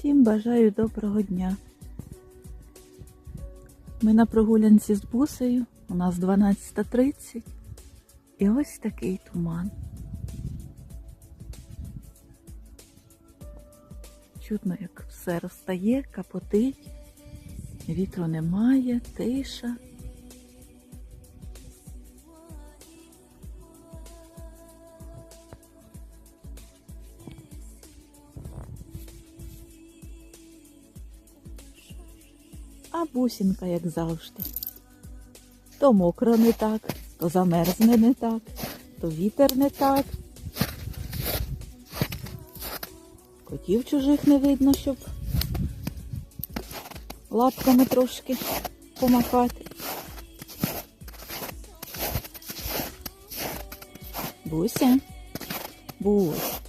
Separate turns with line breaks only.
Всім бажаю доброго дня. Ми на прогулянці з бусею. У нас 12.30. І ось такий туман. Чутно, як все розстає, капотить, вітру немає, тиша. А бусинка, як завжди. То мокро не так, то замерзне не так, то вітер не так. Котів чужих не видно, щоб лапками трошки помахати. Буся, Бусь,